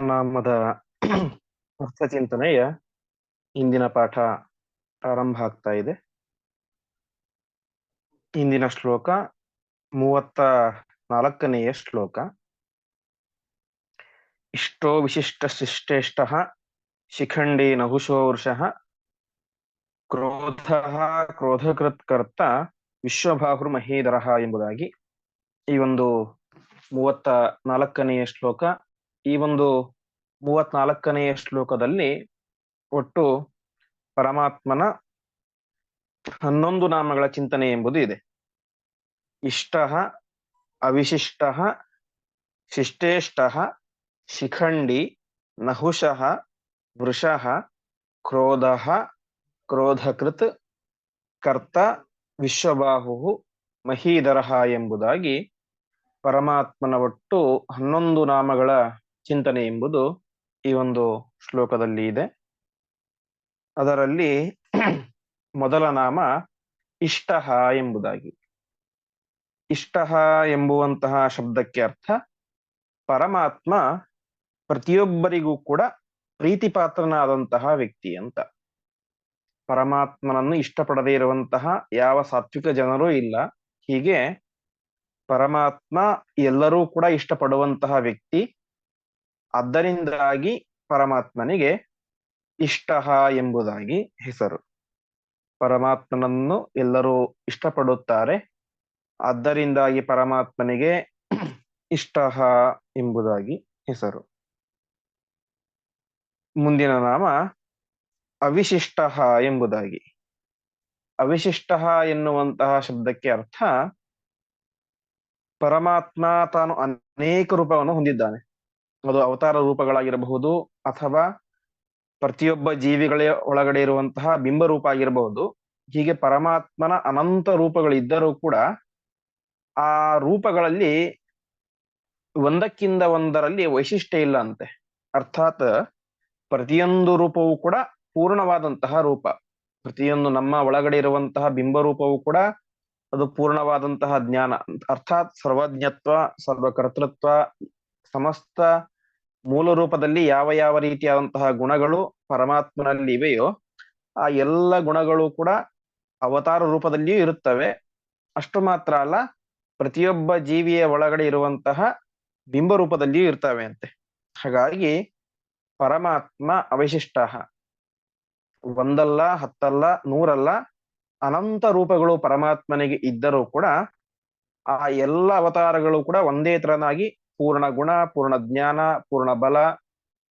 ನಾಮದ ಅರ್ಥಚಿಂತನೆಯ ಇಂದಿನ ಪಾಠ ಆರಂಭ ಆಗ್ತಾ ಇದೆ. ಇಂದಿನ ಶ್ಲೋಕ ಮೂವತ್ತ ನಾಲ್ಕನೆಯ ಶ್ಲೋಕ. ಇಷ್ಟೋ ವಿಶಿಷ್ಟ ಶಿಷ್ಟೇಷ್ಟ ಶಿಖಂಡಿ ನಹುಶೋ ವೃಷಃ ಕ್ರೋಧ ಕ್ರೋಧಕೃತ್ಕರ್ತ ವಿಶ್ವಭಾಹುರ್ ಮಹೇದರ ಎಂಬುದಾಗಿ ಈ ಒಂದು ಮೂವತ್ತ ನಾಲ್ಕನೆಯ ಶ್ಲೋಕ ಈ ಒಂದು ಮೂವತ್ನಾಲ್ಕನೆಯ ಶ್ಲೋಕದಲ್ಲಿ ಒಟ್ಟು ಪರಮಾತ್ಮನ ಹನ್ನೊಂದು ನಾಮಗಳ ಚಿಂತನೆ ಎಂಬುದು ಇದೆ. ಇಷ್ಟ, ಅವಿಶಿಷ್ಟ, ಶಿಷ್ಟೇಷ್ಟ, ಶಿಖಂಡಿ, ನಹುಷಃ, ವೃಷಃ, ಕ್ರೋಧ, ಕ್ರೋಧಕೃತ್, ಕರ್ತ, ವಿಶ್ವಬಾಹು, ಮಹೀಧರ ಎಂಬುದಾಗಿ ಪರಮಾತ್ಮನ ಒಟ್ಟು ಹನ್ನೊಂದು ನಾಮಗಳ ಚಿಂತನೆ ಎಂಬುದು ಈ ಒಂದು ಶ್ಲೋಕದಲ್ಲಿ ಇದೆ. ಅದರಲ್ಲಿ ಮೊದಲ ನಾಮ ಇಷ್ಟ ಎಂಬುದಾಗಿ. ಇಷ್ಟ ಎಂಬುವಂತಹ ಶಬ್ದಕ್ಕೆ ಅರ್ಥ ಪರಮಾತ್ಮ ಪ್ರತಿಯೊಬ್ಬರಿಗೂ ಕೂಡ ಪ್ರೀತಿಪಾತ್ರನಾದಂತಹ ವ್ಯಕ್ತಿ ಅಂತ. ಪರಮಾತ್ಮನನ್ನು ಇಷ್ಟಪಡದೇ ಇರುವಂತಹ ಯಾವ ಸಾತ್ವಿಕ ಜನರೂ ಇಲ್ಲ. ಹೀಗೆ ಪರಮಾತ್ಮ ಎಲ್ಲರೂ ಕೂಡ ಇಷ್ಟಪಡುವಂತಹ ವ್ಯಕ್ತಿ ಆದ್ದರಿಂದಾಗಿ ಪರಮಾತ್ಮನಿಗೆ ಇಷ್ಟ ಎಂಬುದಾಗಿ ಹೆಸರು. ಪರಮಾತ್ಮನನ್ನು ಎಲ್ಲರೂ ಇಷ್ಟಪಡುತ್ತಾರೆ. ಅದರಿಂದಾಗಿ ಪರಮಾತ್ಮನಿಗೆ ಇಷ್ಟ ಎಂಬುದಾಗಿ ಹೆಸರು. ಮುಂದಿನ ನಾಮ ಅವಿಶಿಷ್ಟ ಎಂಬುದಾಗಿ. ಅವಿಶಿಷ್ಟ ಎನ್ನುವಂತಹ ಶಬ್ದಕ್ಕೆ ಅರ್ಥ ಪರಮಾತ್ಮ ತಾನು ಅನೇಕ ರೂಪವನ್ನು ಹೊಂದಿದ್ದಾನೆ. ಅದು ಅವತಾರ ರೂಪಗಳಾಗಿರಬಹುದು ಅಥವಾ ಪ್ರತಿಯೊಬ್ಬ ಜೀವಿಗಳ ಒಳಗಡೆ ಇರುವಂತಹ ಬಿಂಬ ರೂಪ ಆಗಿರಬಹುದು. ಹೀಗೆ ಪರಮಾತ್ಮನ ಅನಂತ ರೂಪಗಳಿದ್ದರೂ ಕೂಡ ಆ ರೂಪಗಳಲ್ಲಿ ಒಂದಕ್ಕಿಂತ ಒಂದರಲ್ಲಿ ವೈಶಿಷ್ಟ್ಯ ಇಲ್ಲ ಅಂತೆ ಅರ್ಥಾತ್ ಪ್ರತಿಯೊಂದು ರೂಪವೂ ಕೂಡ ಪೂರ್ಣವಾದಂತಹ ರೂಪ. ಪ್ರತಿಯೊಂದು ನಮ್ಮ ಒಳಗಡೆ ಇರುವಂತಹ ಬಿಂಬ ರೂಪವೂ ಕೂಡ ಅದು ಪೂರ್ಣವಾದಂತಹ ಜ್ಞಾನ. ಅರ್ಥಾತ್ ಸರ್ವಜ್ಞತ್ವ, ಸರ್ವಕರ್ತೃತ್ವ ಸಮಸ್ತ ಮೂಲ ರೂಪದಲ್ಲಿ ಯಾವ ಯಾವ ರೀತಿಯಾದಂತಹ ಗುಣಗಳು ಪರಮಾತ್ಮನಲ್ಲಿ ಇವೆಯೋ, ಆ ಎಲ್ಲ ಗುಣಗಳು ಕೂಡ ಅವತಾರ ರೂಪದಲ್ಲಿಯೂ ಇರುತ್ತವೆ. ಅಷ್ಟು ಮಾತ್ರ ಅಲ್ಲ, ಪ್ರತಿಯೊಬ್ಬ ಜೀವಿಯ ಒಳಗಡೆ ಇರುವಂತಹ ಬಿಂಬ ರೂಪದಲ್ಲಿಯೂ ಇರ್ತವೆ ಅಂತೆ. ಹಾಗಾಗಿ ಪರಮಾತ್ಮ ಅವಶಿಷ್ಟ ಒಂದಲ್ಲ, ಹತ್ತಲ್ಲ, ನೂರಲ್ಲ, ಅನಂತ ರೂಪಗಳು ಪರಮಾತ್ಮನಿಗೆ ಇದ್ದರೂ ಕೂಡ ಆ ಎಲ್ಲ ಅವತಾರಗಳು ಕೂಡ ಒಂದೇ ತರನಾಗಿ ಪೂರ್ಣ ಗುಣ, ಪೂರ್ಣ ಜ್ಞಾನ, ಪೂರ್ಣ ಬಲ,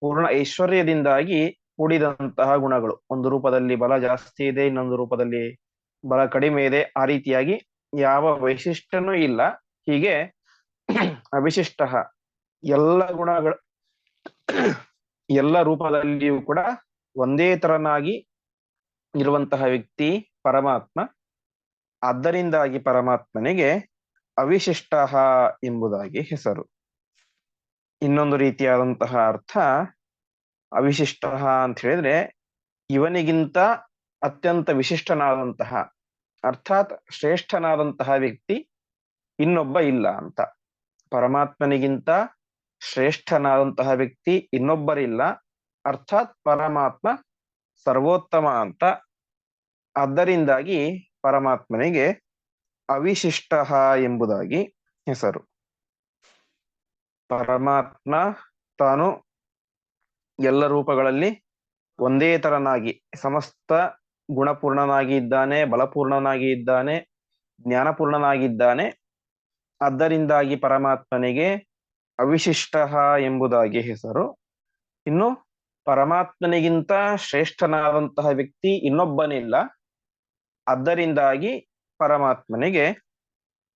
ಪೂರ್ಣ ಐಶ್ವರ್ಯದಿಂದಾಗಿ ಕೂಡಿದಂತಹ ಗುಣಗಳು. ಒಂದು ರೂಪದಲ್ಲಿ ಬಲ ಜಾಸ್ತಿ ಇದೆ, ಇನ್ನೊಂದು ರೂಪದಲ್ಲಿ ಬಲ ಕಡಿಮೆ ಇದೆ. ಆ ರೀತಿಯಾಗಿ ಯಾವ ವೈಶಿಷ್ಟ್ಯನೂ ಇಲ್ಲ. ಹೀಗೆ ಅವಿಶಿಷ್ಟ ಎಲ್ಲ ಗುಣಗಳು ಎಲ್ಲ ರೂಪದಲ್ಲಿಯೂ ಕೂಡ ಒಂದೇ ತರನಾಗಿ ಇರುವಂತಹ ವ್ಯಕ್ತಿ ಪರಮಾತ್ಮ. ಆದ್ದರಿಂದಾಗಿ ಪರಮಾತ್ಮನಿಗೆ ಅವಿಶಿಷ್ಟ ಎಂಬುದಾಗಿ ಹೆಸರು. ಇನ್ನೊಂದು ರೀತಿಯಾದಂತಹ ಅರ್ಥ ಅವಿಶಿಷ್ಟ ಅಂತ ಹೇಳಿದ್ರೆ ಇವನಿಗಿಂತ ಅತ್ಯಂತ ವಿಶಿಷ್ಟನಾದಂತಹ, ಅರ್ಥಾತ್ ಶ್ರೇಷ್ಠನಾದಂತಹ ವ್ಯಕ್ತಿ ಇನ್ನೊಬ್ಬ ಇಲ್ಲ ಅಂತ. ಪರಮಾತ್ಮನಿಗಿಂತ ಶ್ರೇಷ್ಠನಾದಂತಹ ವ್ಯಕ್ತಿ ಇನ್ನೊಬ್ಬರಿಲ್ಲ, ಅರ್ಥಾತ್ ಪರಮಾತ್ಮ ಸರ್ವೋತ್ತಮ ಅಂತ. ಅದರಿಂದಾಗಿ ಪರಮಾತ್ಮನಿಗೆ ಅವಿಶಿಷ್ಟ ಎಂಬುದಾಗಿ ಹೆಸರು. ಪರಮಾತ್ಮ ತಾನು ಎಲ್ಲ ರೂಪಗಳಲ್ಲಿ ಒಂದೇ ತರನಾಗಿ, ಸಮಸ್ತ ಗುಣಪೂರ್ಣನಾಗಿ ಇದ್ದಾನೆ, ಬಲಪೂರ್ಣನಾಗಿ ಇದ್ದಾನೆ, ಜ್ಞಾನಪೂರ್ಣನಾಗಿದ್ದಾನೆ. ಆದ್ದರಿಂದಾಗಿ ಪರಮಾತ್ಮನಿಗೆ ಅವಿಶಿಷ್ಟ ಎಂಬುದಾಗಿ ಹೆಸರು. ಇನ್ನು ಪರಮಾತ್ಮನಿಗಿಂತ ಶ್ರೇಷ್ಠನಾದಂತಹ ವ್ಯಕ್ತಿ ಇನ್ನೊಬ್ಬನಿಲ್ಲ. ಆದ್ದರಿಂದಾಗಿ ಪರಮಾತ್ಮನಿಗೆ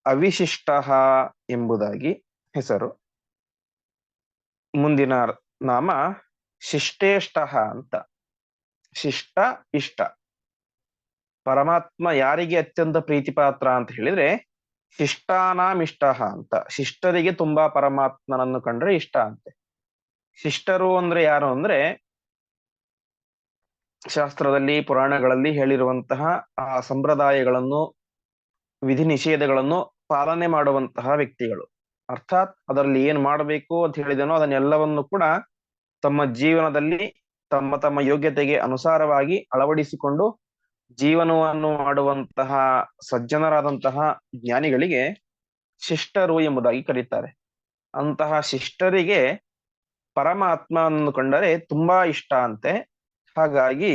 ಅವಿಶಿಷ್ಟ ಎಂಬುದಾಗಿ ಹೆಸರು. ಮುಂದಿನ ನಾಮ ಶಿಷ್ಟೇಷ್ಟ ಅಂತ. ಶಿಷ್ಟ, ಇಷ್ಟ. ಪರಮಾತ್ಮ ಯಾರಿಗೆ ಅತ್ಯಂತ ಪ್ರೀತಿಪಾತ್ರ ಅಂತ ಹೇಳಿದ್ರೆ ಶಿಷ್ಟಾನಾಮಿಷ್ಟ ಅಂತ. ಶಿಷ್ಟರಿಗೆ ತುಂಬಾ ಪರಮಾತ್ಮನನ್ನು ಕಂಡ್ರೆ ಇಷ್ಟ ಅಂತೆ. ಶಿಷ್ಟರು ಅಂದ್ರೆ ಯಾರು ಅಂದ್ರೆ ಶಾಸ್ತ್ರದಲ್ಲಿ, ಪುರಾಣಗಳಲ್ಲಿ ಹೇಳಿರುವಂತಹ ಆ ಸಂಪ್ರದಾಯಗಳನ್ನು ವಿಧಿ ನಿಷೇಧಗಳನ್ನು ಪಾಲನೆ ಮಾಡುವಂತಹ ವ್ಯಕ್ತಿಗಳು. ಅರ್ಥಾತ್ ಅದರಲ್ಲಿ ಏನ್ ಮಾಡಬೇಕು ಅಂತ ಹೇಳಿದನೋ ಅದನ್ನೆಲ್ಲವನ್ನು ಕೂಡ ತಮ್ಮ ಜೀವನದಲ್ಲಿ ತಮ್ಮ ತಮ್ಮ ಯೋಗ್ಯತೆಗೆ ಅನುಸಾರವಾಗಿ ಅಳವಡಿಸಿಕೊಂಡು ಜೀವನವನ್ನು ಮಾಡುವಂತಹ ಸಜ್ಜನರಾದಂತಹ ಜ್ಞಾನಿಗಳಿಗೆ ಶಿಷ್ಟರು ಎಂಬುದಾಗಿ ಕರೀತಾರೆ. ಅಂತಹ ಶಿಷ್ಟರಿಗೆ ಪರಮಾತ್ಮನನ್ನು ಕಂಡರೆ ತುಂಬಾ ಇಷ್ಟ ಅಂತೆ. ಹಾಗಾಗಿ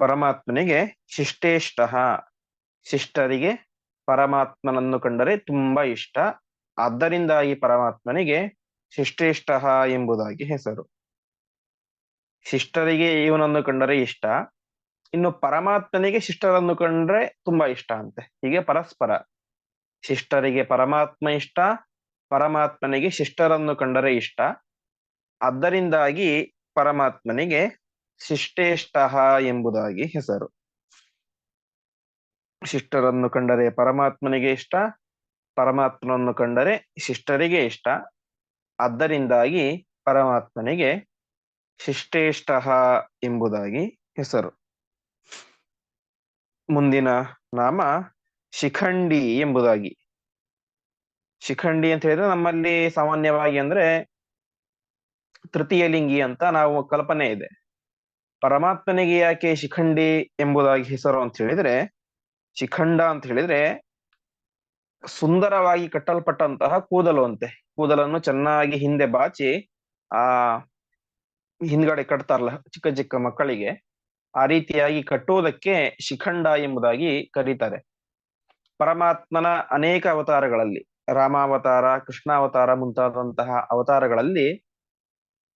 ಪರಮಾತ್ಮನಿಗೆ ಶಿಷ್ಟೇಷ್ಟ ಶಿಷ್ಟರಿಗೆ ಪರಮಾತ್ಮನನ್ನು ಕಂಡರೆ ತುಂಬಾ ಇಷ್ಟ. ಆದ್ದರಿಂದಾಗಿ ಪರಮಾತ್ಮನಿಗೆ ಶಿಷ್ಟೇಷ್ಟ ಎಂಬುದಾಗಿ ಹೆಸರು. ಶಿಷ್ಟರಿಗೆ ಇವನನ್ನು ಕಂಡರೆ ಇಷ್ಟ, ಇನ್ನು ಪರಮಾತ್ಮನಿಗೆ ಶಿಷ್ಟರನ್ನು ಕಂಡ್ರೆ ತುಂಬಾ ಇಷ್ಟ ಅಂತೆ. ಹೀಗೆ ಪರಸ್ಪರ. ಶಿಷ್ಟರಿಗೆ ಪರಮಾತ್ಮ ಇಷ್ಟ, ಪರಮಾತ್ಮನಿಗೆ ಶಿಷ್ಟರನ್ನು ಕಂಡರೆ ಇಷ್ಟ. ಅದರಿಂದಾಗಿ ಪರಮಾತ್ಮನಿಗೆ ಶಿಷ್ಟೇಷ್ಟ ಎಂಬುದಾಗಿ ಹೆಸರು. ಶಿಷ್ಟರನ್ನು ಕಂಡರೆ ಪರಮಾತ್ಮನಿಗೆ ಇಷ್ಟ ಪರಮಾತ್ಮನನ್ನು ಕಂಡರೆ ಶಿಷ್ಟರಿಗೆ ಇಷ್ಟ. ಆದ್ದರಿಂದಾಗಿ ಪರಮಾತ್ಮನಿಗೆ ಶಿಷ್ಟೇಷ್ಟ ಎಂಬುದಾಗಿ ಹೆಸರು. ಮುಂದಿನ ನಾಮ ಶಿಖಂಡಿ ಎಂಬುದಾಗಿ. ಶಿಖಂಡಿ ಅಂತ ಹೇಳಿದ್ರೆ ನಮ್ಮಲ್ಲಿ ಸಾಮಾನ್ಯವಾಗಿ ಅಂದ್ರೆ ತೃತೀಯ ಲಿಂಗಿ ಅಂತ ನಾವು ಕಲ್ಪನೆ ಇದೆ. ಪರಮಾತ್ಮನಿಗೆ ಯಾಕೆ ಶಿಖಂಡಿ ಎಂಬುದಾಗಿ ಹೆಸರು ಅಂತ ಹೇಳಿದ್ರೆ, ಶಿಖಂಡ ಅಂತ ಹೇಳಿದ್ರೆ ಸುಂದರವಾಗಿ ಕಟ್ಟಲ್ಪಟ್ಟಂತಹ ಕೂದಲು ಅಂತೆ ಕೂದಲನ್ನು ಚೆನ್ನಾಗಿ ಹಿಂದೆ ಬಾಚಿ, ಆ ಹಿಂದ್ಗಡೆ ಕಟ್ತಾರಲ್ಲ ಚಿಕ್ಕ ಚಿಕ್ಕ ಮಕ್ಕಳಿಗೆ, ಆ ರೀತಿಯಾಗಿ ಕಟ್ಟುವುದಕ್ಕೆ ಶಿಖಂಡ ಎಂಬುದಾಗಿ ಕರೀತಾರೆ. ಪರಮಾತ್ಮನ ಅನೇಕ ಅವತಾರಗಳಲ್ಲಿ, ರಾಮಾವತಾರ, ಕೃಷ್ಣಾವತಾರ ಮುಂತಾದಂತಹ ಅವತಾರಗಳಲ್ಲಿ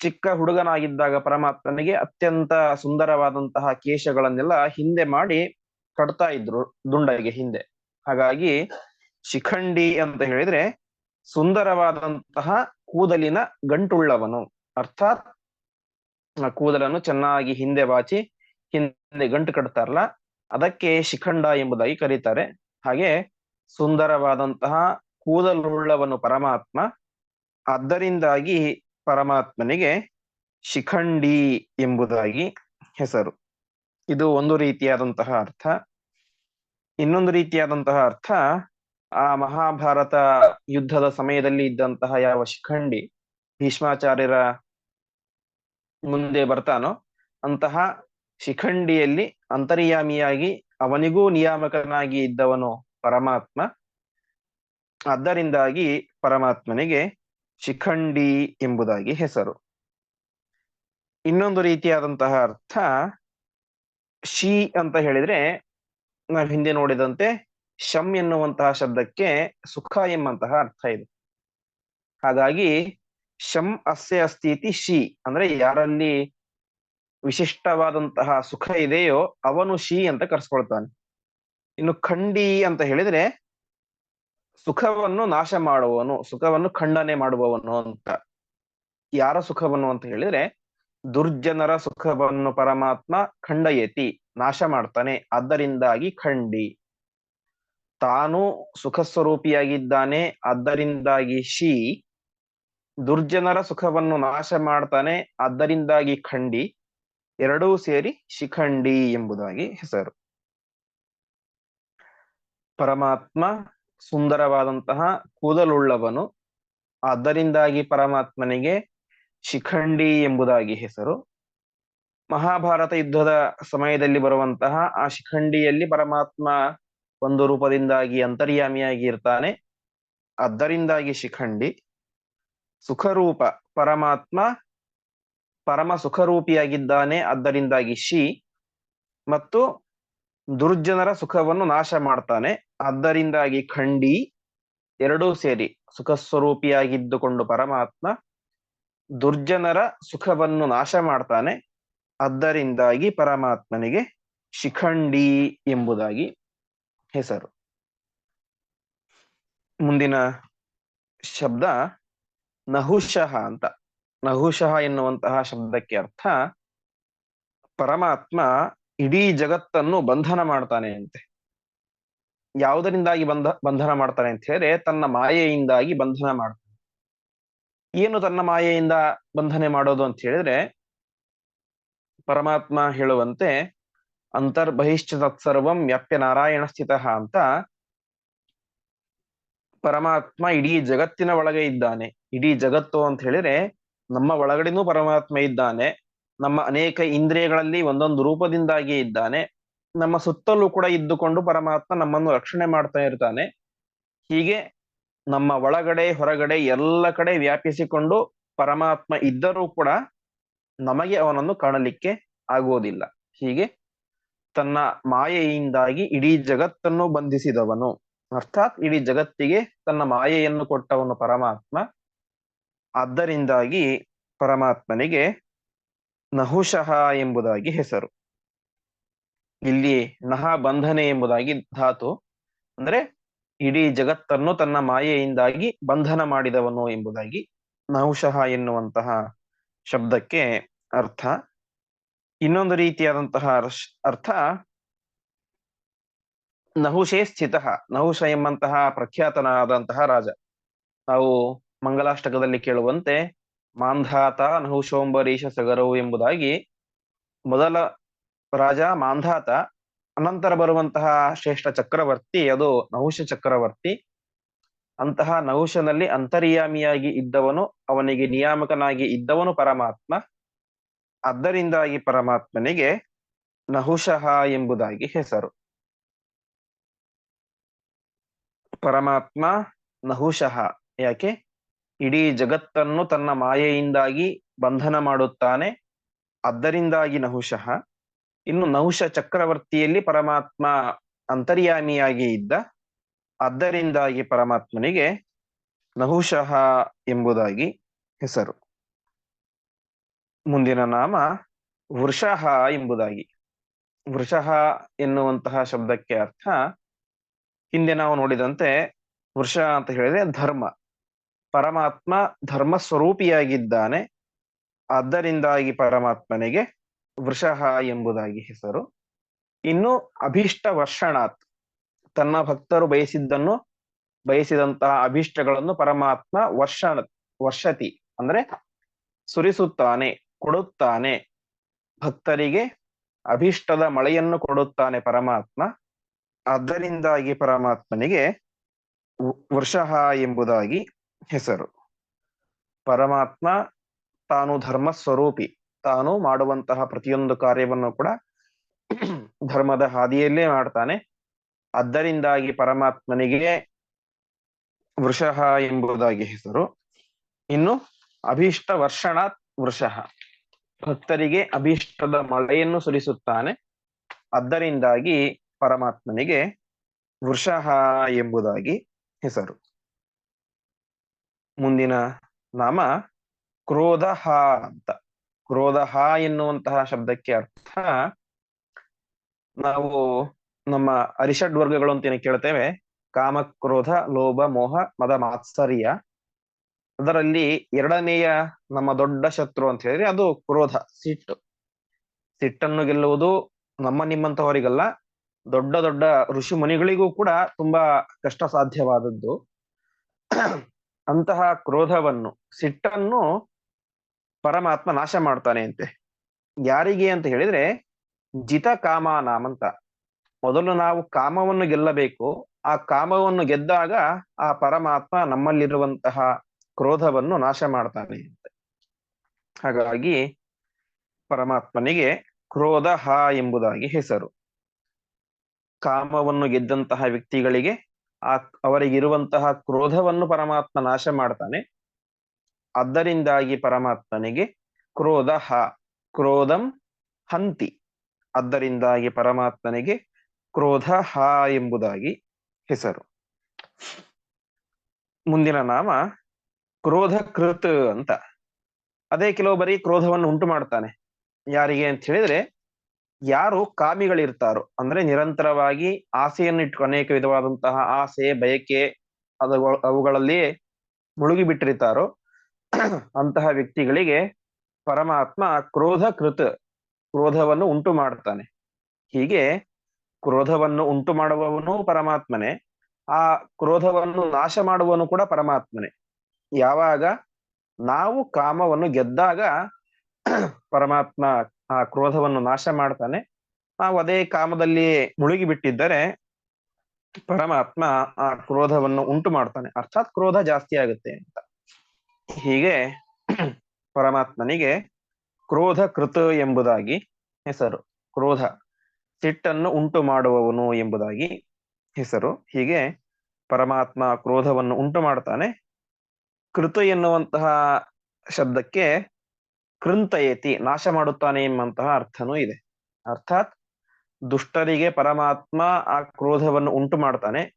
ಚಿಕ್ಕ ಹುಡುಗನಾಗಿದ್ದಾಗ ಪರಮಾತ್ಮನಿಗೆ ಅತ್ಯಂತ ಸುಂದರವಾದಂತಹ ಕೇಶಗಳನ್ನೆಲ್ಲ ಹಿಂದೆ ಮಾಡಿ ಕಟ್ತಾ ಇದ್ರು ದುಂಡಗೆ ಹಿಂದೆ. ಹಾಗಾಗಿ ಶಿಖಂಡಿ ಅಂತ ಹೇಳಿದ್ರೆ ಸುಂದರವಾದಂತಹ ಕೂದಲಿನ ಗಂಟುಳ್ಳವನು. ಅರ್ಥಾತ್ ಕೂದಲನ್ನು ಚೆನ್ನಾಗಿ ಹಿಂದೆ ಬಾಚಿ ಹಿಂದೆ ಗಂಟು ಕಟ್ತಾರಲ್ಲ, ಅದಕ್ಕೆ ಶಿಖಂಡ ಎಂಬುದಾಗಿ ಕರೀತಾರೆ. ಹಾಗೆ ಸುಂದರವಾದಂತಹ ಕೂದಲುಳ್ಳವನು ಪರಮಾತ್ಮ ಅದರಿಂದಾಗಿ ಪರಮಾತ್ಮನಿಗೆ ಶಿಖಂಡಿ ಎಂಬುದಾಗಿ ಹೆಸರು. ಇದು ಒಂದು ರೀತಿಯಾದಂತಹ ಅರ್ಥ. ಇನ್ನೊಂದು ರೀತಿಯಾದಂತಹ ಅರ್ಥ ಆ ಮಹಾಭಾರತ ಯುದ್ಧದ ಸಮಯದಲ್ಲಿ ಇದ್ದಂತಹ ಯಾವ ಶಿಖಂಡಿ ಭೀಷ್ಮಾಚಾರ್ಯರ ಮುಂದೆ ಬರ್ತಾನೋ ಅಂತಹ ಶಿಖಂಡಿಯಲ್ಲಿ ಅಂತರ್ಯಾಮಿಯಾಗಿ ಅವನಿಗೂ ನಿಯಾಮಕನಾಗಿ ಇದ್ದವನು ಪರಮಾತ್ಮ. ಅದರಿಂದಾಗಿ ಪರಮಾತ್ಮನಿಗೆ ಶಿಖಂಡಿ ಎಂಬುದಾಗಿ ಹೆಸರು. ಇನ್ನೊಂದು ರೀತಿಯಾದಂತಹ ಅರ್ಥ ಶಿ ಅಂತ ಹೇಳಿದ್ರೆ ನಾವು ಹಿಂದೆ ನೋಡಿದಂತೆ ಶಂ ಎನ್ನುವಂತಹ ಶಬ್ದಕ್ಕೆ ಸುಖ ಎಂಬಂತಹ ಅರ್ಥ ಇದೆ. ಹಾಗಾಗಿ ಶಮ್ ಅಸ್ಯ ಅಸ್ತಿತಿ ಶಿ ಅಂದ್ರೆ ಯಾರಲ್ಲಿ ವಿಶಿಷ್ಟವಾದಂತಹ ಸುಖ ಇದೆಯೋ ಅವನು ಶಿ ಅಂತ ಕರ್ಸ್ಕೊಳ್ತಾನೆ. ಇನ್ನು ಖಂಡಿ ಅಂತ ಹೇಳಿದ್ರೆ ಸುಖವನ್ನು ನಾಶ ಮಾಡುವವನು, ಸುಖವನ್ನು ಖಂಡನೆ ಮಾಡುವವನು ಅಂತ. ಯಾರ ಸುಖವನ್ನು ಅಂತ ಹೇಳಿದ್ರೆ ದುರ್ಜನರ ಸುಖವನ್ನು ಪರಮಾತ್ಮ ಖಂಡಯತಿ, ನಾಶ ಮಾಡ್ತಾನೆ ಅದರಿಂದಾಗಿ ಖಂಡಿ. ತಾನು ಸುಖ ಸ್ವರೂಪಿಯಾಗಿದ್ದಾನೆ ಆದ್ದರಿಂದಾಗಿ ಶಿ ದುರ್ಜನರ ಸುಖವನ್ನು ನಾಶ ಮಾಡ್ತಾನೆ, ಆದ್ದರಿಂದಾಗಿ ಖಂಡಿ ಎರಡೂ ಸೇರಿ ಶಿಖಂಡಿ ಎಂಬುದಾಗಿ ಹೆಸರು. ಪರಮಾತ್ಮ ಸುಂದರವಾದಂತಹ ಕೂದಲುಳ್ಳವನು, ಆದ್ದರಿಂದಾಗಿ ಪರಮಾತ್ಮನಿಗೆ ಶಿಖಂಡಿ ಎಂಬುದಾಗಿ ಹೆಸರು. ಮಹಾಭಾರತ ಯುದ್ಧದ ಸಮಯದಲ್ಲಿ ಬರುವಂತಹ ಆ ಶಿಖಂಡಿಯಲ್ಲಿ ಪರಮಾತ್ಮ ಒಂದು ರೂಪದಿಂದಾಗಿ ಅಂತರ್ಯಾಮಿಯಾಗಿ ಇರ್ತಾನೆ. ಅದರಿಂದಾಗಿ ಶಿಖಂಡಿ. ಸುಖರೂಪ ಪರಮಾತ್ಮ ಪರಮ ಸುಖರೂಪಿಯಾಗಿದ್ದಾನೆ, ಅದರಿಂದಾಗಿ ಶಿ ಮತ್ತು ದುರ್ಜನರ ಸುಖವನ್ನು ನಾಶ ಮಾಡ್ತಾನೆ. ಅದರಿಂದಾಗಿ ಖಂಡಿ ಎರಡೂ ಸೇರಿ ಸುಖ ಸ್ವರೂಪಿಯಾಗಿದ್ದುಕೊಂಡು ಪರಮಾತ್ಮ ದುರ್ಜನರ ಸುಖವನ್ನು ನಾಶ ಮಾಡ್ತಾನೆ. ಅದರಿಂದಾಗಿ ಪರಮಾತ್ಮನಿಗೆ ಶಿಖಂಡಿ ಎಂಬುದಾಗಿ ಹೆಸರು. ಮುಂದಿನ ಶಬ್ದ ನಹುಶಃ ಅಂತ. ನಹುಶಃ ಎನ್ನುವಂತಹ ಶಬ್ದಕ್ಕೆ ಅರ್ಥ ಪರಮಾತ್ಮ ಇಡೀ ಜಗತ್ತನ್ನು ಬಂಧನ ಮಾಡ್ತಾನೆ ಅಂತೆ. ಯಾವುದರಿಂದಾಗಿ ಬಂಧ, ಬಂಧನ ಮಾಡ್ತಾನೆ ಅಂತ ಹೇಳಿದ್ರೆ ತನ್ನ ಮಾಯೆಯಿಂದಾಗಿ ಬಂಧನ ಮಾಡ್ತಾನೆ. ಏನು ತನ್ನ ಮಾಯೆಯಿಂದ ಬಂಧನೆ ಮಾಡೋದು ಅಂತ ಹೇಳಿದ್ರೆ ಪರಮಾತ್ಮ ಹೇಳುವಂತೆ ಅಂತರ್ಬಹಿಶ್ಚ ತತ್ಸರ್ವಂ ವ್ಯಾಪ್ಯ ನಾರಾಯಣ ಸ್ಥಿತ ಅಂತ ಪರಮಾತ್ಮ ಇಡೀ ಜಗತ್ತಿನ ಒಳಗೆ ಇದ್ದಾನೆ. ಇಡೀ ಜಗತ್ತು ಅಂತ ಹೇಳಿದ್ರೆ ನಮ್ಮ ಒಳಗಡೆನೂ ಪರಮಾತ್ಮ ಇದ್ದಾನೆ. ನಮ್ಮ ಅನೇಕ ಇಂದ್ರಿಯಗಳಲ್ಲಿ ಒಂದೊಂದು ರೂಪದಿಂದಾಗಿ ಇದ್ದಾನೆ. ನಮ್ಮ ಸುತ್ತಲೂ ಕೂಡ ಇದ್ದುಕೊಂಡು ಪರಮಾತ್ಮ ನಮ್ಮನ್ನು ರಕ್ಷಣೆ ಮಾಡ್ತಾ ಇರ್ತಾನೆ. ಹೀಗೆ ನಮ್ಮ ಒಳಗಡೆ, ಹೊರಗಡೆ ಎಲ್ಲ ಕಡೆ ವ್ಯಾಪಿಸಿಕೊಂಡು ಪರಮಾತ್ಮ ಇದ್ದರೂ ಕೂಡ ನಮಗೆ ಅವನನ್ನು ಕಾಣಲಿಕ್ಕೆ ಆಗುವುದಿಲ್ಲ. ಹೀಗೆ ತನ್ನ ಮಾಯೆಯಿಂದಾಗಿ ಇಡೀ ಜಗತ್ತನ್ನು ಬಂಧಿಸಿದವನು. ಅರ್ಥಾತ್ ಇಡೀ ಜಗತ್ತಿಗೆ ತನ್ನ ಮಾಯೆಯನ್ನು ಕೊಟ್ಟವನು ಪರಮಾತ್ಮ. ಆದ್ದರಿಂದಾಗಿ ಪರಮಾತ್ಮನಿಗೆ ನಹುಶಃ ಎಂಬುದಾಗಿ ಹೆಸರು. ಇಲ್ಲಿ ನಹ ಬಂಧನೆ ಎಂಬುದಾಗಿ ಧಾತು. ಅಂದ್ರೆ ಇಡೀ ಜಗತ್ತನ್ನು ತನ್ನ ಮಾಯೆಯಿಂದಾಗಿ ಬಂಧನ ಮಾಡಿದವನು ಎಂಬುದಾಗಿ ನಹುಶಃ ಎನ್ನುವಂತಹ ಶಬ್ದಕ್ಕೆ ಅರ್ಥ. ಇನ್ನೊಂದು ರೀತಿಯಾದಂತಹ ಅರ್ಥ? ನಹುಶೇ ಸ್ಥಿತ, ನಹುಷ ಎಂಬಂತಹ ಪ್ರಖ್ಯಾತನಾದಂತಹ ರಾಜ. ನಾವು ಮಂಗಲಾಷ್ಟಕದಲ್ಲಿ ಕೇಳುವಂತೆ, ಮಾಂಧಾತ ನಹುಶೋಂಬರೀಶ ಸಗರವು ಎಂಬುದಾಗಿ ಮೊದಲ ರಾಜ ಮಾಂಧಾತ, ಅನಂತರ ಬರುವಂತಹ ಶ್ರೇಷ್ಠ ಚಕ್ರವರ್ತಿ, ಅದು ನಹುಷ ಚಕ್ರವರ್ತಿ. ಅಂತಹ ನಹುಶನಲ್ಲಿ ಅಂತರ್ಯಾಮಿಯಾಗಿ ಇದ್ದವನು, ಅವನಿಗೆ ನಿಯಾಮಕನಾಗಿ ಇದ್ದವನು ಪರಮಾತ್ಮ. ಅದರಿಂದಾಗಿ ಪರಮಾತ್ಮನಿಗೆ ನಹುಶಃ ಎಂಬುದಾಗಿ ಹೆಸರು. ಪರಮಾತ್ಮ ನಹುಶಃ ಯಾಕೆ? ಇಡೀ ಜಗತ್ತನ್ನು ತನ್ನ ಮಾಯೆಯಿಂದಾಗಿ ಬಂಧನ ಮಾಡುತ್ತಾನೆ ಅದರಿಂದಾಗಿ ನಹುಶಃ ಇನ್ನು ನಹುಷ ಚಕ್ರವರ್ತಿಯಲ್ಲಿ ಪರಮಾತ್ಮ ಅಂತರ್ಯಾಮಿಯಾಗಿ ಇದ್ದ ಅದರಿಂದಾಗಿ ಪರಮಾತ್ಮನಿಗೆ ನಹುಶಃ ಎಂಬುದಾಗಿ ಹೆಸರು. ಮುಂದಿನ ನಾಮ ವೃಷಃ ಎಂಬುದಾಗಿ. ವೃಷಃ ಎನ್ನುವಂತಹ ಶಬ್ದಕ್ಕೆ ಅರ್ಥ ಹಿಂದೆ ನಾವು ನೋಡಿದಂತೆ ವೃಷ ಅಂತ ಹೇಳಿದ್ರೆ ಧರ್ಮ. ಪರಮಾತ್ಮ ಧರ್ಮ ಸ್ವರೂಪಿಯಾಗಿದ್ದಾನೆ ಆದ್ದರಿಂದಾಗಿ ಪರಮಾತ್ಮನಿಗೆ ವೃಷಃ ಎಂಬುದಾಗಿ ಹೆಸರು. ಇನ್ನು ಅಭೀಷ್ಟ ವರ್ಷಣಾತ್. ತನ್ನ ಭಕ್ತರು ಬಯಸಿದ್ದನ್ನು, ಬಯಸಿದಂತಹ ಅಭೀಷ್ಟಗಳನ್ನು ಪರಮಾತ್ಮ ವರ್ಷ ವರ್ಷತಿ, ಅಂದ್ರೆ ಸುರಿಸುತ್ತಾನೆ. ಕೊಡುತ್ತಾನೆ. ಭಕ್ತರಿಗೆ ಅಭಿಷ್ಟದ ಮಳೆಯನ್ನು ಕೊಡುತ್ತಾನೆ ಪರಮಾತ್ಮ. ಅದರಿಂದಾಗಿ ಪರಮಾತ್ಮನಿಗೆ ವೃಷಃ ಎಂಬುದಾಗಿ ಹೆಸರು. ಪರಮಾತ್ಮ ತಾನು ಧರ್ಮ ಸ್ವರೂಪಿ ತಾನು ಮಾಡುವಂತಹ ಪ್ರತಿಯೊಂದು ಕಾರ್ಯವನ್ನು ಕೂಡ ಧರ್ಮದ ಹಾದಿಯಲ್ಲೇ ಮಾಡ್ತಾನೆ. ಅದರಿಂದಾಗಿ ಪರಮಾತ್ಮನಿಗೆ ವೃಷಃ ಎಂಬುದಾಗಿ ಹೆಸರು. ಇನ್ನು ಅಭೀಷ್ಟ ವರ್ಷಣಾತ್ ವೃಷಃ. ಭಕ್ತರಿಗೆ ಅಭೀಷ್ಟದ ಮಳೆಯನ್ನು ಸುರಿಸುತ್ತಾನೆ. ಅದರಿಂದಾಗಿ ಪರಮಾತ್ಮನಿಗೆ ವೃಷಃ ಎಂಬುದಾಗಿ ಹೆಸರು. ಮುಂದಿನ ನಾಮ ಕ್ರೋಧಃ ಅಂತ. ಕ್ರೋಧಃ ಎನ್ನುವಂತಹ ಶಬ್ದಕ್ಕೆ ಅರ್ಥ ನಾವು ನಮ್ಮ ಅರಿಷಡ್ ವರ್ಗಗಳು ಅಂತ ಕೇಳ್ತೇವೆ. ಕಾಮ ಕ್ರೋಧ ಲೋಭ, ಮೋಹ, ಮದ, ಮಾತ್ಸರ್ಯ. ಅದರಲ್ಲಿ ಎರಡನೆಯ ನಮ್ಮ ದೊಡ್ಡ ಶತ್ರು ಅಂತ ಹೇಳಿದ್ರೆ ಅದು ಕ್ರೋಧ. ಸಿಟ್ಟು. ಸಿಟ್ಟನ್ನು ಗೆಲ್ಲುವುದು ನಮ್ಮ ನಿಮ್ಮಂತವರಿಗಲ್ಲ ದೊಡ್ಡ ದೊಡ್ಡ ಋಷಿ ಮುನಿಗಳಿಗೂ ಕೂಡ ತುಂಬಾ ಕಷ್ಟ ಸಾಧ್ಯವಾದದ್ದು ಅಂತಹ ಕ್ರೋಧವನ್ನು ಸಿಟ್ಟನ್ನು ಪರಮಾತ್ಮ ನಾಶ ಮಾಡ್ತಾನೆ ಅಂತೆ. ಯಾರಿಗೆ ಅಂತ ಹೇಳಿದ್ರೆ ಜಿತ ಕಾಮ ಅಂತ. ಮೊದಲು ನಾವು ಕಾಮವನ್ನು ಗೆಲ್ಲಬೇಕು ಆ ಕಾಮವನ್ನು ಗೆದ್ದಾಗ ಆ ಪರಮಾತ್ಮ ನಮ್ಮಲ್ಲಿರುವಂತಹ ಕ್ರೋಧವನ್ನು ನಾಶ ಮಾಡ್ತಾನೆ ಹಾಗಾಗಿ ಪರಮಾತ್ಮನಿಗೆ ಕ್ರೋಧ ಹ ಎಂಬುದಾಗಿ ಹೆಸರು. ಕಾಮವನ್ನು ಗೆದ್ದಂತಹ ವ್ಯಕ್ತಿಗಳಿಗೆ ಆ ಅವರಿಗಿರುವಂತಹ ಕ್ರೋಧವನ್ನು ಪರಮಾತ್ಮ ನಾಶ ಮಾಡ್ತಾನೆ. ಅದರಿಂದಾಗಿ ಪರಮಾತ್ಮನಿಗೆ ಕ್ರೋಧ ಹ, ಕ್ರೋಧಂ ಹಂತಿ. ಅದರಿಂದಾಗಿ ಪರಮಾತ್ಮನಿಗೆ ಕ್ರೋಧ ಹ ಎಂಬುದಾಗಿ ಹೆಸರು. ಮುಂದಿನ ನಾಮ ಕ್ರೋಧ ಕೃತ್ ಅಂತ. ಅದೇ ಕೆಲವು ಬರೀ ಕ್ರೋಧವನ್ನು ಉಂಟು ಮಾಡ್ತಾನೆ. ಯಾರಿಗೆ ಅಂತ ಹೇಳಿದ್ರೆ, ಯಾರು ಕಾಮಿಗಳಿರ್ತಾರೋ, ಅಂದ್ರೆ ನಿರಂತರವಾಗಿ ಆಸೆಯನ್ನು ಇಟ್ಟು ಅನೇಕ ವಿಧವಾದಂತಹ ಆಸೆ, ಬಯಕೆ ಅದು ಅವುಗಳಲ್ಲಿ ಮುಳುಗಿ ಬಿಟ್ಟಿರ್ತಾರೋ ಅಂತಹ ವ್ಯಕ್ತಿಗಳಿಗೆ ಪರಮಾತ್ಮ ಕ್ರೋಧ ಕೃತ್ ಕ್ರೋಧವನ್ನು ಉಂಟು ಮಾಡ್ತಾನೆ. ಹೀಗೆ ಕ್ರೋಧವನ್ನು ಉಂಟು ಮಾಡುವವನು ಪರಮಾತ್ಮನೇ, ಆ ಕ್ರೋಧವನ್ನು ನಾಶ ಮಾಡುವವನು ಕೂಡ ಪರಮಾತ್ಮನೇ. ಯಾವಾಗ? ನಾವು ಕಾಮವನ್ನು ಗೆದ್ದಾಗ ಪರಮಾತ್ಮ ಆ ಕ್ರೋಧವನ್ನು ನಾಶ ಮಾಡ್ತಾನೆ. ನಾವು ಅದೇ ಕಾಮದಲ್ಲಿ ಮುಳುಗಿ ಬಿಟ್ಟಿದ್ದರೆ ಪರಮಾತ್ಮ ಆ ಕ್ರೋಧವನ್ನು ಉಂಟು ಮಾಡ್ತಾನೆ. ಅರ್ಥಾತ್ ಕ್ರೋಧ ಜಾಸ್ತಿ ಆಗುತ್ತೆ ಅಂತ. ಹೀಗೆ ಪರಮಾತ್ಮನಿಗೆ ಕ್ರೋಧ ಕೃತ ಎಂಬುದಾಗಿ ಹೆಸರು, ಕ್ರೋಧ ಸಿಟ್ಟನ್ನು ಉಂಟು ಮಾಡುವವನು ಎಂಬುದಾಗಿ ಹೆಸರು. ಹೀಗೆ ಪರಮಾತ್ಮ ಕ್ರೋಧವನ್ನು ಉಂಟು ಮಾಡ್ತಾನೆ. ಕೃತ ಎನ್ನುವಂತಹ ಶಬ್ದಕ್ಕೆ ಕೃಂತಯತಿ, ನಾಶ ಮಾಡುತ್ತಾನೆ ಎಂಬಂತಹ ಅರ್ಥನೂ ಇದೆ. ಅರ್ಥಾತ್ ದುಷ್ಟರಿಗೆ ಪರಮಾತ್ಮ ಆ ಕ್ರೋಧವನ್ನು ಉಂಟು ಮಾಡ್ತಾನೆ.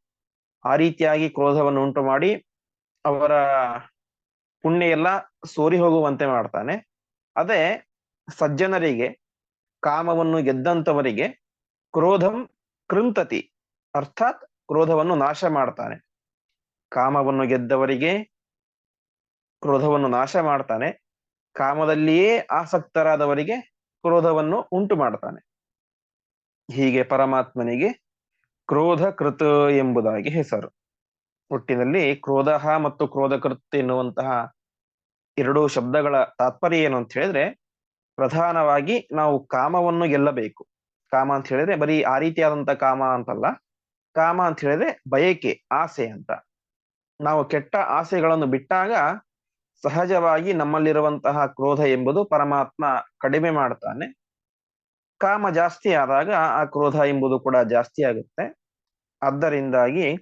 ಆ ರೀತಿಯಾಗಿ ಕ್ರೋಧವನ್ನು ಉಂಟು ಮಾಡಿ ಅವರ ಪುಣ್ಯ ಎಲ್ಲ ಸೋರಿ ಹೋಗುವಂತೆ ಮಾಡ್ತಾನೆ. ಅದೇ ಸಜ್ಜನರಿಗೆ, ಕಾಮವನ್ನು ಗೆದ್ದಂತವರಿಗೆ ಕ್ರೋಧಂ ಕೃಂತತಿ, ಅರ್ಥಾತ್ ಕ್ರೋಧವನ್ನು ನಾಶ ಮಾಡ್ತಾನೆ. ಕಾಮವನ್ನು ಗೆದ್ದವರಿಗೆ ಕ್ರೋಧವನ್ನು ನಾಶ ಮಾಡ್ತಾನೆ. ಕಾಮದಲ್ಲಿಯೇ ಆಸಕ್ತರಾದವರಿಗೆ ಕ್ರೋಧವನ್ನು ಉಂಟು ಮಾಡ್ತಾನೆ. ಹೀಗೆ ಪರಮಾತ್ಮನಿಗೆ ಕ್ರೋಧ ಕೃತ ಎಂಬುದಾಗಿ ಹೆಸರು. ಒಟ್ಟಿನಲ್ಲಿ ಕ್ರೋಧ ಮತ್ತು ಕ್ರೋಧಕೃತ್ ಎನ್ನುವಂತಹ ಎರಡು ಶಬ್ದಗಳ ತಾತ್ಪರ್ಯ ಏನು ಅಂತ ಹೇಳಿದ್ರೆ ಪ್ರಧಾನವಾಗಿ ನಾವು ಕಾಮವನ್ನು ಗೆಲ್ಲಬೇಕು. ಕಾಮ ಅಂತ ಹೇಳಿದ್ರೆ ಬರೀ ಆ ರೀತಿಯಾದಂತ ಕಾಮ ಅಂತಲ್ಲ. ಕಾಮ ಅಂತ ಹೇಳಿದ್ರೆ ಬಯಕೆ, ಆಸೆ ಅಂತ. ನಾವು ಕೆಟ್ಟ ಆಸೆಗಳನ್ನು ಬಿಟ್ಟಾಗ ಸಹಜವಾಗಿ ನಮ್ಮಲ್ಲಿರುವಂತಹ ಕ್ರೋಧ ಎಂಬುದು ಪರಮಾತ್ಮ ಕಡಿಮೆ ಮಾಡ್ತಾನೆ. ಕಾಮ ಜಾಸ್ತಿ ಆದಾಗ ಆ ಕ್ರೋಧ ಎಂಬುದು ಕೂಡ ಜಾಸ್ತಿ ಆಗುತ್ತೆ. ಆದ್ದರಿಂದಾಗಿ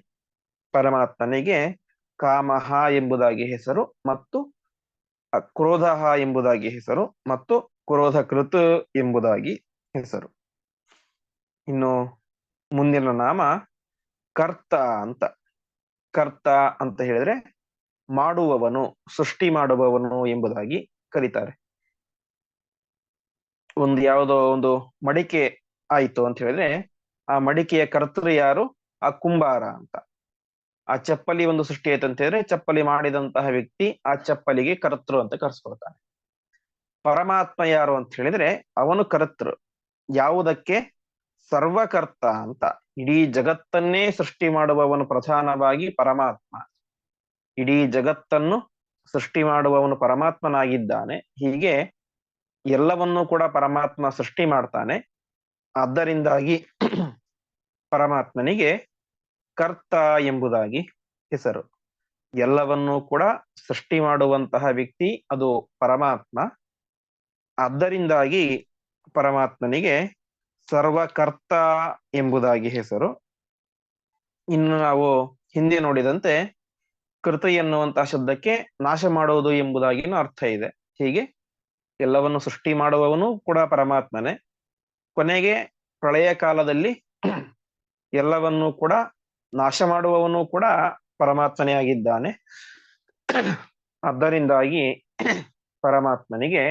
ಪರಮಾತ್ಮನಿಗೆ ಕಾಮಹ ಎಂಬುದಾಗಿ ಹೆಸರು ಮತ್ತು ಕ್ರೋಧ ಎಂಬುದಾಗಿ ಹೆಸರು ಮತ್ತು ಕ್ರೋಧ ಕೃತ ಎಂಬುದಾಗಿ ಹೆಸರು. ಇನ್ನು ಮುಂದಿನ ನಾಮ ಕರ್ತ ಅಂತ. ಕರ್ತ ಅಂತ ಹೇಳಿದ್ರೆ ಮಾಡುವವನು, ಸೃಷ್ಟಿ ಮಾಡುವವನು ಎಂಬುದಾಗಿ ಕರೀತಾರೆ. ಒಂದು ಯಾವುದೋ ಒಂದು ಮಡಿಕೆ ಆಯಿತು ಅಂತ ಹೇಳಿದ್ರೆ, ಆ ಮಡಿಕೆಯ ಕರ್ತೃ ಯಾರು? ಆ ಕುಂಬಾರ ಅಂತ. ಆ ಚಪ್ಪಲಿ ಒಂದು ಸೃಷ್ಟಿ ಆಯ್ತು ಅಂತ ಹೇಳಿದ್ರೆ, ಚಪ್ಪಲಿ ಮಾಡಿದಂತಹ ವ್ಯಕ್ತಿ ಆ ಚಪ್ಪಲಿಗೆ ಕರ್ತೃ ಅಂತ ಕರೆಸ್ಕೊಳ್ತಾನೆ. ಪರಮಾತ್ಮ ಯಾರು ಅಂತ ಹೇಳಿದ್ರೆ, ಅವನು ಕರ್ತೃ. ಯಾವುದಕ್ಕೆ? ಸರ್ವಕರ್ತ ಅಂತ. ಇಡೀ ಜಗತ್ತನ್ನೇ ಸೃಷ್ಟಿ ಮಾಡುವವನು ಪ್ರಧಾನವಾಗಿ ಪರಮಾತ್ಮ. ಇಡೀ ಜಗತ್ತನ್ನು ಸೃಷ್ಟಿ ಮಾಡುವವನು ಪರಮಾತ್ಮನಾಗಿದ್ದಾನೆ. ಹೀಗೆ ಎಲ್ಲವನ್ನೂ ಕೂಡ ಪರಮಾತ್ಮ ಸೃಷ್ಟಿ ಮಾಡ್ತಾನೆ. ಆದ್ದರಿಂದಾಗಿ ಪರಮಾತ್ಮನಿಗೆ ಕರ್ತ ಎಂಬುದಾಗಿ ಹೆಸರು. ಎಲ್ಲವನ್ನೂ ಕೂಡ ಸೃಷ್ಟಿ ಮಾಡುವಂತಹ ವ್ಯಕ್ತಿ ಅದು ಪರಮಾತ್ಮ. ಆದ್ದರಿಂದಾಗಿ ಪರಮಾತ್ಮನಿಗೆ ಸರ್ವಕರ್ತ ಎಂಬುದಾಗಿ ಹೆಸರು. ಇನ್ನು ನಾವು ಹಿಂದೆ ನೋಡಿದಂತೆ ಕೃತ ಎನ್ನುವಂತಹ ಶಬ್ದಕ್ಕೆ ನಾಶ ಮಾಡುವುದು ಎಂಬುದಾಗಿನೂ ಅರ್ಥ ಇದೆ. ಹೀಗೆ ಎಲ್ಲವನ್ನು ಸೃಷ್ಟಿ ಮಾಡುವವನು ಕೂಡ ಪರಮಾತ್ಮನೇ. ಕೊನೆಗೆ ಪ್ರಳಯ ಕಾಲದಲ್ಲಿ ಎಲ್ಲವನ್ನೂ ಕೂಡ ನಾಶ ಮಾಡುವವನು ಕೂಡ ಪರಮಾತ್ಮನೇ ಆಗಿದ್ದಾನೆ. ಅದರಿಂದಾಗಿ ಪರಮಾತ್ಮನಿಗೆ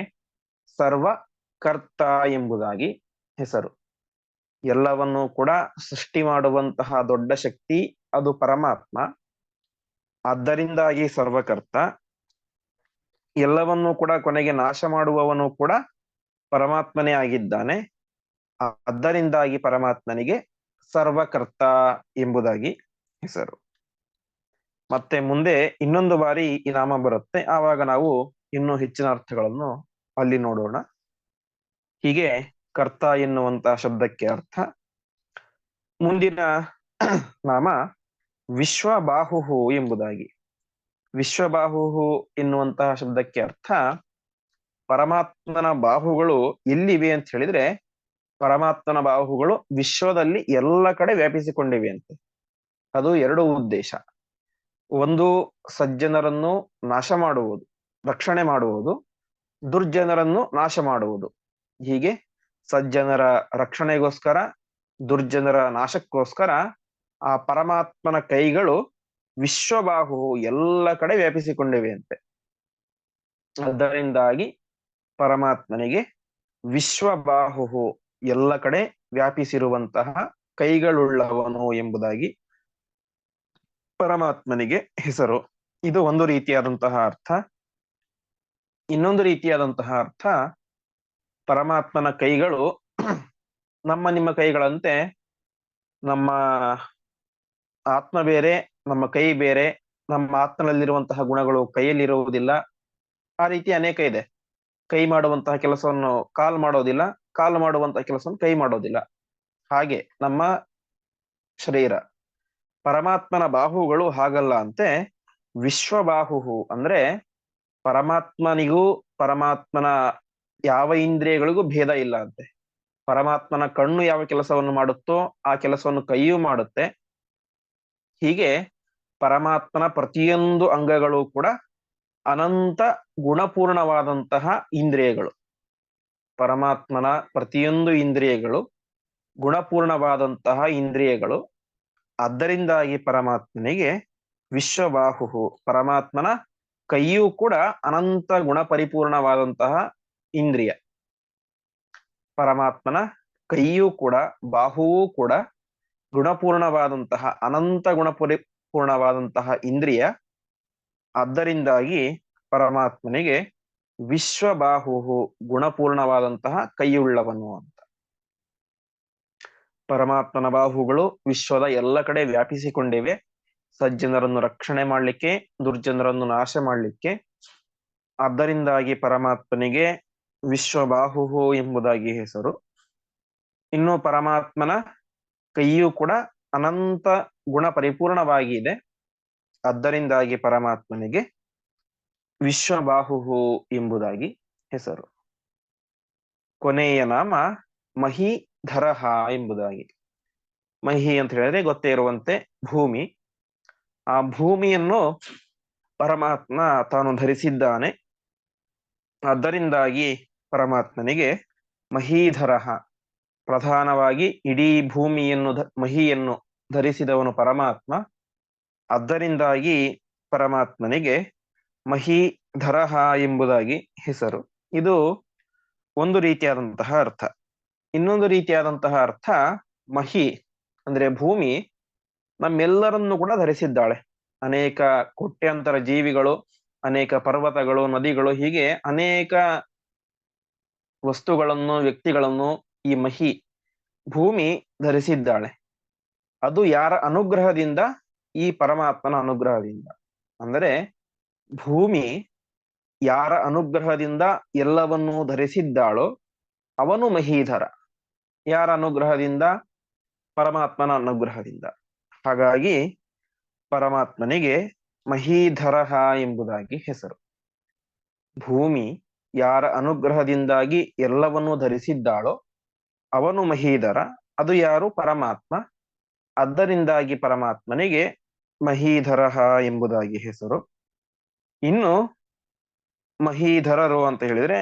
ಸರ್ವಕರ್ತ ಎಂಬುದಾಗಿ ಹೆಸರು. ಎಲ್ಲವನ್ನೂ ಕೂಡ ಸೃಷ್ಟಿ ಮಾಡುವಂತಹ ದೊಡ್ಡ ಶಕ್ತಿ ಅದು ಪರಮಾತ್ಮ. ಆದ್ದರಿಂದಾಗಿ ಸರ್ವಕರ್ತ ಎಲ್ಲವನ್ನೂ ಕೂಡ ಕೊನೆಗೆ ನಾಶ ಮಾಡುವವನು ಕೂಡ ಪರಮಾತ್ಮನೇ ಆಗಿದ್ದಾನೆ. ಆದ್ದರಿಂದಾಗಿ ಪರಮಾತ್ಮನಿಗೆ ಸರ್ವಕರ್ತ ಎಂಬುದಾಗಿ ಹೆಸರು. ಮತ್ತೆ ಮುಂದೆ ಇನ್ನೊಂದು ಬಾರಿ ಈ ನಾಮ ಬರುತ್ತೆ. ಆವಾಗ ನಾವು ಇನ್ನೂ ಹೆಚ್ಚಿನ ಅರ್ಥಗಳನ್ನು ಅಲ್ಲಿ ನೋಡೋಣ. ಹೀಗೆ ಕರ್ತ ಎನ್ನುವಂತಹ ಶಬ್ದಕ್ಕೆ ಅರ್ಥ. ಮುಂದಿನ ನಾಮ ವಿಶ್ವಬಾಹು ಎಂಬುದಾಗಿ. ವಿಶ್ವಬಾಹುಹು ಎನ್ನುವಂತಹ ಶಬ್ದಕ್ಕೆ ಅರ್ಥ ಪರಮಾತ್ಮನ ಬಾಹುಗಳು ಎಲ್ಲಿವೆ ಅಂತ ಹೇಳಿದ್ರೆ ಪರಮಾತ್ಮನ ಬಾಹುಗಳು ವಿಶ್ವದಲ್ಲಿ ಎಲ್ಲ ಕಡೆ ವ್ಯಾಪಿಸಿಕೊಂಡಿವೆ ಅಂತೆ. ಅದು ಎರಡು ಉದ್ದೇಶ. ಒಂದು ಸಜ್ಜನರನ್ನು ನಾಶ ಮಾಡುವುದು, ರಕ್ಷಣೆ ಮಾಡುವುದು, ದುರ್ಜನರನ್ನು ನಾಶ ಮಾಡುವುದು. ಹೀಗೆ ಸಜ್ಜನರ ರಕ್ಷಣೆಗೋಸ್ಕರ, ದುರ್ಜನರ ನಾಶಕ್ಕೋಸ್ಕರ ಆ ಪರಮಾತ್ಮನ ಕೈಗಳು ವಿಶ್ವಬಾಹು ಎಲ್ಲ ಕಡೆ ವ್ಯಾಪಿಸಿಕೊಂಡಿವೆಯಂತೆ. ಅದರಿಂದಾಗಿ ಪರಮಾತ್ಮನಿಗೆ ವಿಶ್ವಬಾಹು ಎಲ್ಲ ಕಡೆ ವ್ಯಾಪಿಸಿರುವಂತಹ ಕೈಗಳುಳ್ಳವನು ಎಂಬುದಾಗಿ ಪರಮಾತ್ಮನಿಗೆ ಹೆಸರು. ಇದು ಒಂದು ರೀತಿಯಾದಂತಹ ಅರ್ಥ. ಇನ್ನೊಂದು ರೀತಿಯಾದಂತಹ ಅರ್ಥ, ಪರಮಾತ್ಮನ ಕೈಗಳು ನಮ್ಮ ನಿಮ್ಮ ಕೈಗಳಂತೆ ನಮ್ಮ ಆತ್ಮ ಬೇರೆ, ನಮ್ಮ ಕೈ ಬೇರೆ, ನಮ್ಮ ಆತ್ಮನಲ್ಲಿರುವಂತಹ ಗುಣಗಳು ಕೈಯಲ್ಲಿರುವುದಿಲ್ಲ. ಆ ರೀತಿ ಅನೇಕ ಇದೆ. ಕೈ ಮಾಡುವಂತಹ ಕೆಲಸವನ್ನು ಕಾಲ್ ಮಾಡೋದಿಲ್ಲ, ಕಾಲ್ ಮಾಡುವಂತಹ ಕೆಲಸವನ್ನು ಕೈ ಮಾಡೋದಿಲ್ಲ. ಹಾಗೆ ನಮ್ಮ ಶರೀರ. ಪರಮಾತ್ಮನ ಬಾಹುಗಳು ಹಾಗಲ್ಲ ಅಂತೆ ವಿಶ್ವಬಾಹು ಅಂದ್ರೆ ಪರಮಾತ್ಮನಿಗೂ ಪರಮಾತ್ಮನ ಯಾವ ಇಂದ್ರಿಯಗಳಿಗೂ ಭೇದ ಇಲ್ಲ ಅಂತೆ. ಪರಮಾತ್ಮನ ಕಣ್ಣು ಯಾವ ಕೆಲಸವನ್ನು ಮಾಡುತ್ತೋ ಆ ಕೆಲಸವನ್ನು ಕೈಯೂ ಮಾಡುತ್ತೆ. ಹೀಗೆ ಪರಮಾತ್ಮನ ಪ್ರತಿಯೊಂದು ಅಂಗಗಳು ಕೂಡ ಅನಂತ ಗುಣಪೂರ್ಣವಾದಂತಹ ಇಂದ್ರಿಯಗಳು. ಪರಮಾತ್ಮನ ಪ್ರತಿಯೊಂದು ಇಂದ್ರಿಯಗಳು ಗುಣಪೂರ್ಣವಾದಂತಹ ಇಂದ್ರಿಯಗಳು. ಅದರಿಂದಾಗಿ ಪರಮಾತ್ಮನಿಗೆ ವಿಶ್ವಬಾಹು, ಪರಮಾತ್ಮನ ಕೈಯೂ ಕೂಡ ಅನಂತ ಗುಣ ಪರಿಪೂರ್ಣವಾದಂತಹ ಇಂದ್ರಿಯ. ಪರಮಾತ್ಮನ ಕೈಯೂ ಕೂಡ, ಬಾಹುವೂ ಕೂಡ ಗುಣಪೂರ್ಣವಾದಂತಹ, ಅನಂತ ಗುಣ ಪರಿಪೂರ್ಣವಾದಂತಹ ಇಂದ್ರಿಯ ಆದ್ದರಿಂದಾಗಿ ಪರಮಾತ್ಮನಿಗೆ ವಿಶ್ವಬಾಹು ಗುಣಪೂರ್ಣವಾದಂತಹ ಕೈಯುಳ್ಳವನು ಅಂತ. ಪರಮಾತ್ಮನ ಬಾಹುಗಳು ವಿಶ್ವದ ಎಲ್ಲ ಕಡೆ ವ್ಯಾಪಿಸಿಕೊಂಡಿವೆ. ಸಜ್ಜನರನ್ನು ರಕ್ಷಣೆ ಮಾಡಲಿಕ್ಕೆ, ದುರ್ಜನರನ್ನು ನಾಶ ಮಾಡಲಿಕ್ಕೆ. ಆದ್ದರಿಂದಾಗಿ ಪರಮಾತ್ಮನಿಗೆ ವಿಶ್ವಬಾಹು ಎಂಬುದಾಗಿ ಹೆಸರು. ಇನ್ನು ಪರಮಾತ್ಮನ ಕೈಯೂ ಕೂಡ ಅನಂತ ಗುಣ ಪರಿಪೂರ್ಣವಾಗಿದೆ. ಅದರಿಂದಾಗಿ ಪರಮಾತ್ಮನಿಗೆ ವಿಶ್ವಬಾಹುಹು ಎಂಬುದಾಗಿ ಹೆಸರು. ಕೊನೆಯ ನಾಮ ಮಹಿಧರಹ ಎಂಬುದಾಗಿ. ಮಹಿ ಅಂತ ಹೇಳಿದ್ರೆ ಗೊತ್ತೇ ಇರುವಂತೆ ಭೂಮಿ. ಆ ಭೂಮಿಯನ್ನು ಪರಮಾತ್ಮ ತಾನು ಧರಿಸಿದ್ದಾನೆ. ಅದರಿಂದಾಗಿ ಪರಮಾತ್ಮನಿಗೆ ಮಹೀಧರಹ ಪ್ರಧಾನವಾಗಿ ಇಡೀ ಭೂಮಿಯನ್ನು ಮಹಿಯನ್ನು ಧರಿಸಿದವನು ಪರಮಾತ್ಮ. ಅದರಿಂದಾಗಿ ಪರಮಾತ್ಮನಿಗೆ ಮಹಿ ಧರಹ ಎಂಬುದಾಗಿ ಹೆಸರು. ಇದು ಒಂದು ರೀತಿಯಾದಂತಹ ಅರ್ಥ. ಇನ್ನೊಂದು ರೀತಿಯಾದಂತಹ ಅರ್ಥ ಮಹಿ ಅಂದ್ರೆ ಭೂಮಿ ನಮ್ಮೆಲ್ಲರನ್ನು ಕೂಡ ಧರಿಸಿದ್ದಾಳೆ. ಅನೇಕ ಕೋಟ್ಯಂತರ ಜೀವಿಗಳು, ಅನೇಕ ಪರ್ವತಗಳು, ನದಿಗಳು ಹೀಗೆ ಅನೇಕ ವಸ್ತುಗಳನ್ನು, ವ್ಯಕ್ತಿಗಳನ್ನು ಈ ಮಹಿ ಭೂಮಿ ಧರಿಸಿದ್ದಾಳೆ. ಅದು ಯಾರ ಅನುಗ್ರಹದಿಂದ? ಈ ಪರಮಾತ್ಮನ ಅನುಗ್ರಹದಿಂದ. ಅಂದರೆ ಭೂಮಿ ಯಾರ ಅನುಗ್ರಹದಿಂದ ಎಲ್ಲವನ್ನೂ ಧರಿಸಿದ್ದಾಳೋ ಅವನು ಮಹೀಧರ. ಯಾರ ಅನುಗ್ರಹದಿಂದ? ಪರಮಾತ್ಮನ ಅನುಗ್ರಹದಿಂದ. ಹಾಗಾಗಿ ಪರಮಾತ್ಮನಿಗೆ ಮಹೀಧರಹ ಎಂಬುದಾಗಿ ಹೆಸರು. ಭೂಮಿ ಯಾರ ಅನುಗ್ರಹದಿಂದಾಗಿ ಎಲ್ಲವನ್ನೂ ಧರಿಸಿದ್ದಾಳೋ ಅವನು ಮಹೀಧರ, ಅದು ಯಾರು? ಪರಮಾತ್ಮ. ಅದರಿಂದಾಗಿ ಪರಮಾತ್ಮನಿಗೆ ಮಹೀಧರಹ ಎಂಬುದಾಗಿ ಹೆಸರು. ಇನ್ನು ಮಹೀಧರರು ಅಂತ ಹೇಳಿದ್ರೆ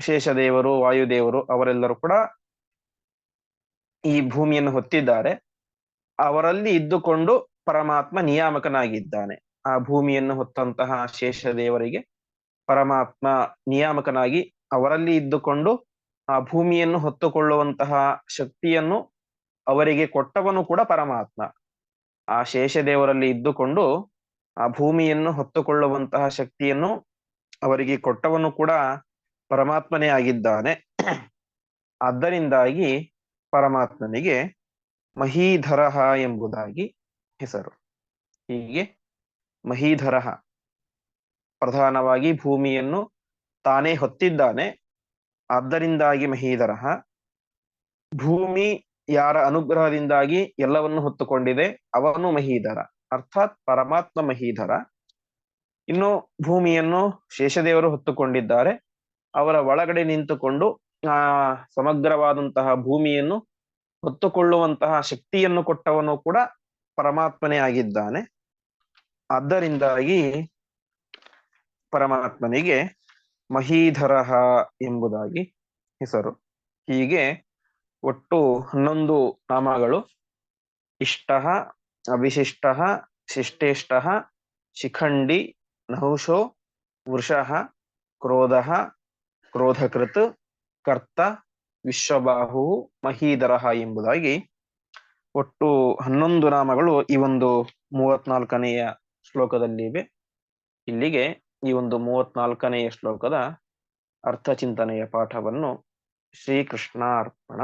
ಶೇಷದೇವರು, ವಾಯುದೇವರು ಅವರೆಲ್ಲರೂ ಕೂಡ ಈ ಭೂಮಿಯನ್ನು ಹೊತ್ತಿದ್ದಾರೆ. ಅವರಲ್ಲಿ ಇದ್ದುಕೊಂಡು ಪರಮಾತ್ಮ ನಿಯಾಮಕನಾಗಿದ್ದಾನೆ. ಆ ಭೂಮಿಯನ್ನು ಹೊತ್ತಂತಹ ಶೇಷದೇವರಿಗೆ ಪರಮಾತ್ಮ ನಿಯಾಮಕನಾಗಿ ಅವರಲ್ಲಿ ಇದ್ದುಕೊಂಡು ಆ ಭೂಮಿಯನ್ನು ಹೊತ್ತುಕೊಳ್ಳುವಂತಹ ಶಕ್ತಿಯನ್ನು ಅವರಿಗೆ ಕೊಟ್ಟವನು ಕೂಡ ಪರಮಾತ್ಮ. ಆ ಶೇಷದೇವರಲ್ಲಿ ಇದ್ದುಕೊಂಡು ಆ ಭೂಮಿಯನ್ನು ಹೊತ್ತುಕೊಳ್ಳುವಂತಹ ಶಕ್ತಿಯನ್ನು ಅವರಿಗೆ ಕೊಟ್ಟವನು ಕೂಡ ಪರಮಾತ್ಮನೇ ಆಗಿದ್ದಾನೆ. ಆದ್ದರಿಂದಾಗಿ ಪರಮಾತ್ಮನಿಗೆ ಮಹೀಧರಹ ಎಂಬುದಾಗಿ ಹೆಸರು. ಹೀಗೆ ಮಹೀಧರಹ ಪ್ರಧಾನವಾಗಿ ಭೂಮಿಯನ್ನು ತಾನೇ ಹೊತ್ತಿದ್ದಾನೆ. ಆದ್ದರಿಂದಾಗಿ ಮಹೀಧರ ಭೂಮಿ ಯಾರ ಅನುಗ್ರಹದಿಂದಾಗಿ ಎಲ್ಲವನ್ನು ಹೊತ್ತುಕೊಂಡಿದೆ, ಅವನು ಮಹೀಧರ ಅರ್ಥಾತ್ ಪರಮಾತ್ಮ ಮಹೀಧರ ಇನ್ನು ಭೂಮಿಯನ್ನು ಶೇಷದೇವರು ಹೊತ್ತುಕೊಂಡಿದ್ದಾರೆ. ಅವರ ಒಳಗಡೆ ನಿಂತುಕೊಂಡು, ಆ, ಸಮಗ್ರವಾದಂತಹ ಭೂಮಿಯನ್ನು ಹೊತ್ತುಕೊಳ್ಳುವಂತಹ ಶಕ್ತಿಯನ್ನು ಕೊಟ್ಟವನು ಕೂಡ ಪರಮಾತ್ಮನೇ ಆಗಿದ್ದಾನೆ. ಆದ್ದರಿಂದಾಗಿ ಪರಮಾತ್ಮನಿಗೆ ಮಹೀಧರಹ ಎಂಬುದಾಗಿ ಹೆಸರು. ಹೀಗೆ ಒಟ್ಟು ಹನ್ನೊಂದು ನಾಮಗಳು. ಇಷ್ಟ, ಅವಿಶಿಷ್ಟ, ಶಿಷ್ಟೇಷ್ಟ, ಶಿಖಂಡಿ ನಹುಶೋ ವೃಷಃ, ಕ್ರೋಧ, ಕ್ರೋಧಕೃತ್, ಕರ್ತ, ವಿಶ್ವಬಾಹು ಮಹೀಧರಹ ಎಂಬುದಾಗಿ ಒಟ್ಟು ಹನ್ನೊಂದು ನಾಮಗಳು ಈ ಒಂದು ಮೂವತ್ನಾಲ್ಕನೆಯ ಶ್ಲೋಕದಲ್ಲಿವೆ. ಇಲ್ಲಿಗೆ ಈ ಒಂದು ಮೂವತ್ನಾಲ್ಕನೆಯ ಶ್ಲೋಕದ ಅರ್ಥ ಚಿಂತನೆಯ ಪಾಠವನ್ನು ಶ್ರೀಕೃಷ್ಣ ಅರ್ಪಣ